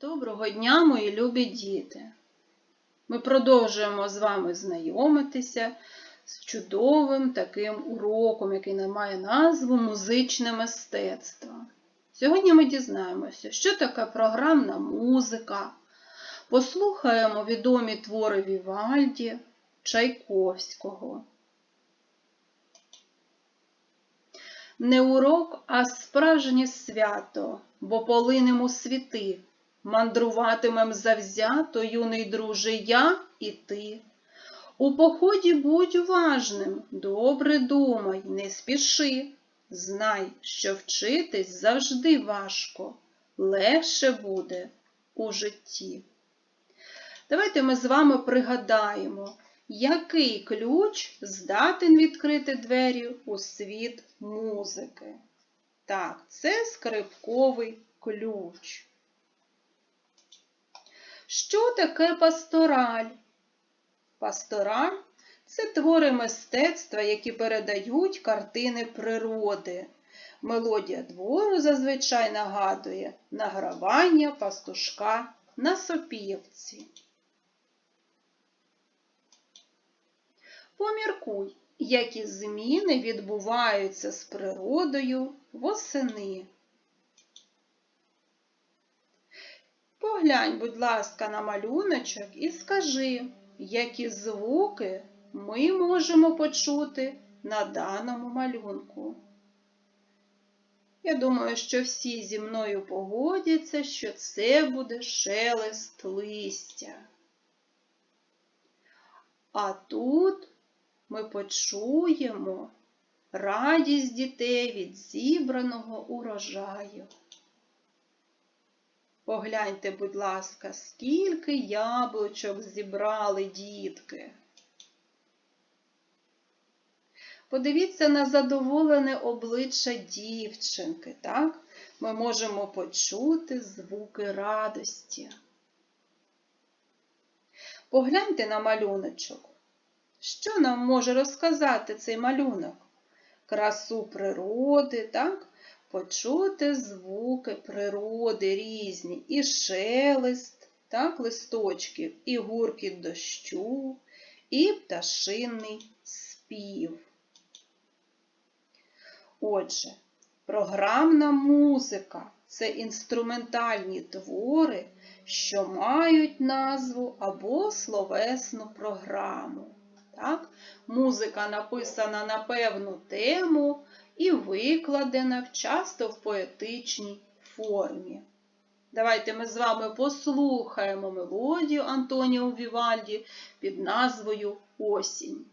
Доброго дня, мої любі діти! Ми продовжуємо з вами знайомитися з чудовим таким уроком, який має назву Музичне мистецтво. Сьогодні ми дізнаємося, що таке програмна музика. Послухаємо відомі твори Вівальді Чайковського. Не урок, а справжнє свято, бо полинем у світи. Мандруватимем завзято, юний друже, я і ти. У поході будь уважним, добре думай, не спіши. Знай, що вчитись завжди важко, легше буде у житті. Давайте ми з вами пригадаємо, який ключ здатен відкрити двері у світ музики. Так, це скрипковий ключ. Що таке пастораль? Пастораль це твори мистецтва, які передають картини природи. Мелодія двору зазвичай нагадує награвання пастушка на сопівці. Поміркуй, які зміни відбуваються з природою восени. Поглянь, будь ласка, на малюночок і скажи, які звуки ми можемо почути на даному малюнку. Я думаю, що всі зі мною погодяться, що це буде шелест листя. А тут ми почуємо радість дітей від зібраного урожаю. Погляньте, будь ласка, скільки яблучок зібрали дітки. Подивіться на задоволене обличчя дівчинки, так? Ми можемо почути звуки радості. Погляньте на малюночок. Що нам може розказати цей малюнок? Красу природи, так? Почути звуки природи різні, і шелест, так, листочків, і гуркіт дощу, і пташинний спів. Отже, програмна музика це інструментальні твори, що мають назву або словесну програму. Так? Музика написана на певну тему і викладена часто в поетичній формі. Давайте ми з вами послухаємо мелодію Антоніо Вівальді під назвою Осінь.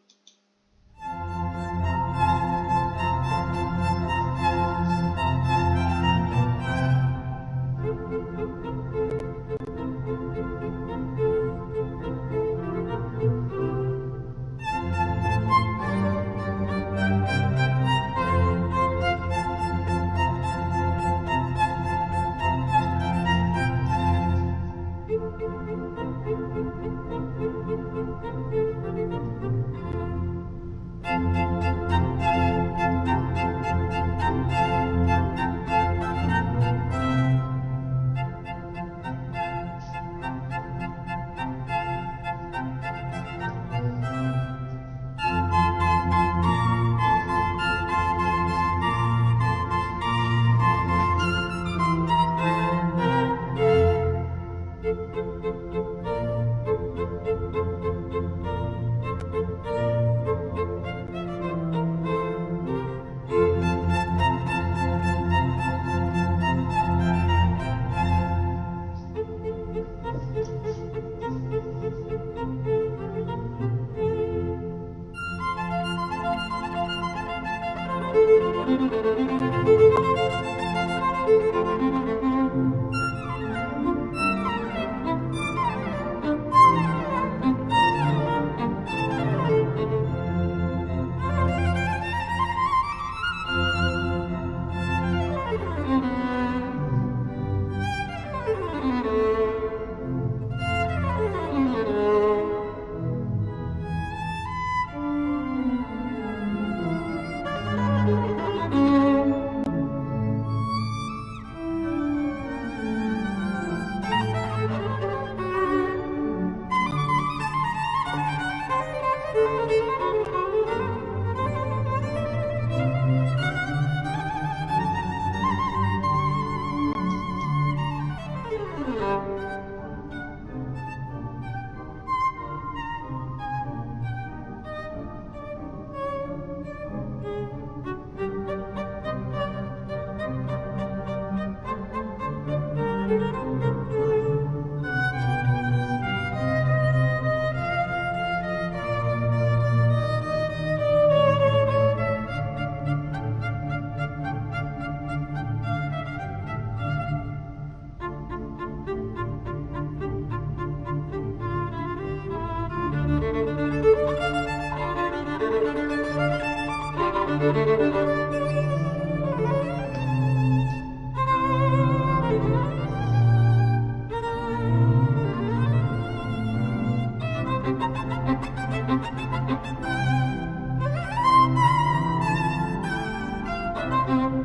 Música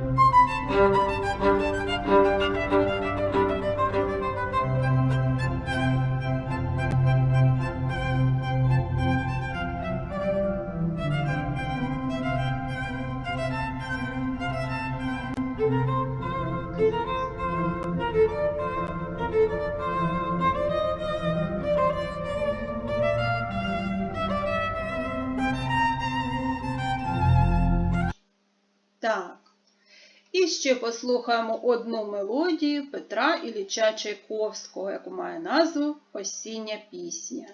Так. І ще послухаємо одну мелодію Петра Ілліча Чайковського, яку має назву Осіння пісня.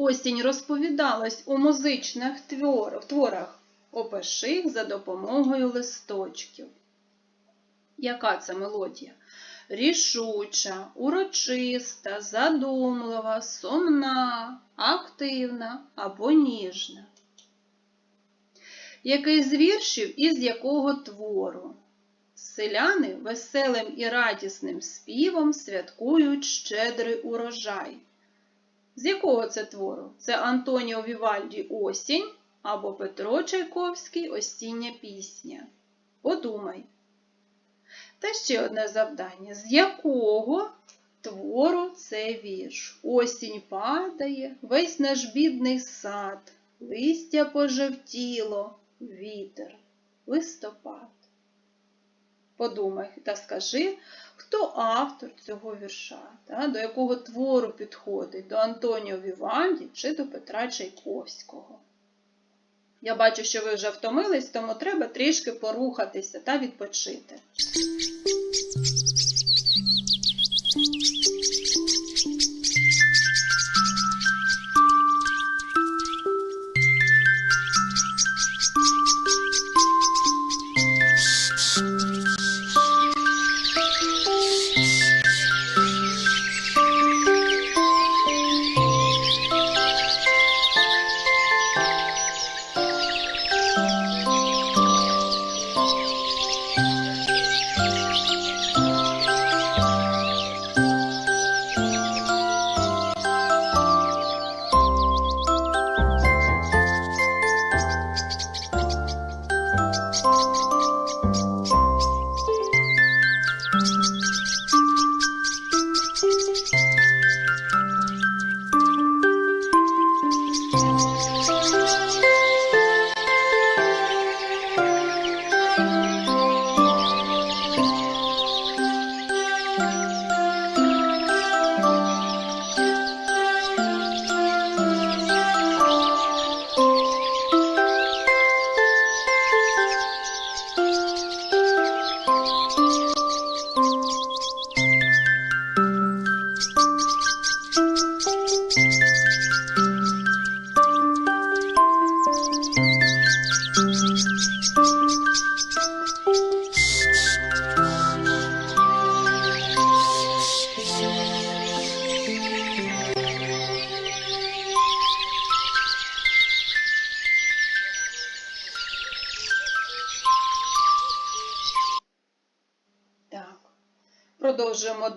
Осінь розповідалась у музичних творах? Опиши їх за допомогою листочків. Яка це мелодія? Рішуча, урочиста, задумлива, сумна, активна або ніжна. Який з віршів із якого твору? Селяни веселим і радісним співом святкують щедрий урожай. З якого це твору? Це Антоніо Вівальді Осінь або Петро Чайковський Осіння пісня. Подумай. Та ще одне завдання. З якого твору це вірш? Осінь падає, весь наш бідний сад, листя пожевтіло, вітер, листопад. Подумай та скажи, хто автор цього вірша, та, до якого твору підходить, до Антоніо Вівальді чи до Петра Чайковського. Я бачу, що ви вже втомились, тому треба трішки порухатися та відпочити.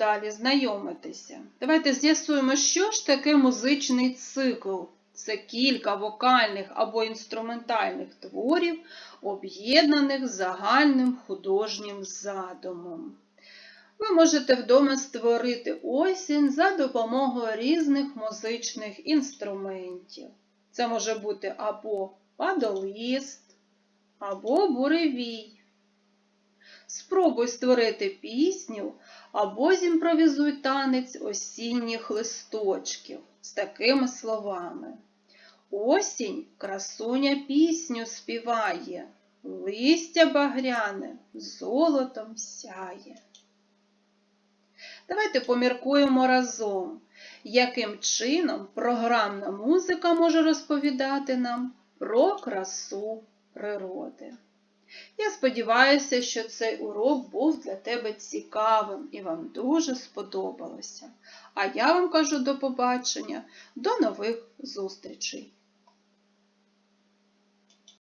Далі знайомитися. Давайте з'ясуємо, що ж таке музичний цикл. Це кілька вокальних або інструментальних творів, об'єднаних загальним художнім задумом. Ви можете вдома створити осінь за допомогою різних музичних інструментів. Це може бути або падолист, або буревій. Спробуй створити пісню або зімпровізуй танець осінніх листочків з такими словами. Осінь красуня пісню співає, листя багряне золотом сяє. Давайте поміркуємо разом, яким чином програмна музика може розповідати нам про красу природи. Я сподіваюся, що цей урок був для тебе цікавим і вам дуже сподобалося. А я вам кажу до побачення, до нових зустрічей!